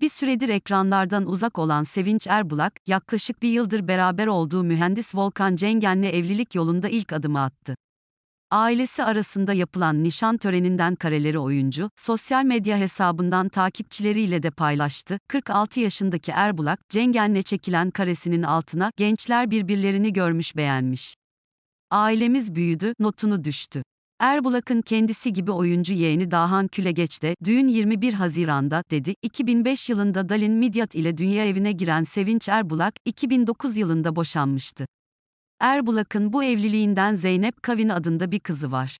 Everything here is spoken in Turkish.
Bir süredir ekranlardan uzak olan Sevinç Erbulak, yaklaşık bir yıldır beraber olduğu mühendis Volkan Cengen'le evlilik yolunda ilk adımı attı. Ailesi arasında yapılan nişan töreninden kareleri oyuncu, sosyal medya hesabından takipçileriyle de paylaştı. 46 yaşındaki Erbulak, Cengen'le çekilen karesinin altına, gençler birbirlerini görmüş beğenmiş. Ailemiz büyüdü, notunu düştü. Erbulak'ın kendisi gibi oyuncu yeğeni Dahan Külegeç de, düğün 21 Haziran'da, dedi. 2005 yılında Dalin Midyat ile dünya evine giren Sevinç Erbulak, 2009 yılında boşanmıştı. Erbulak'ın bu evliliğinden Zeynep Kavin adında bir kızı var.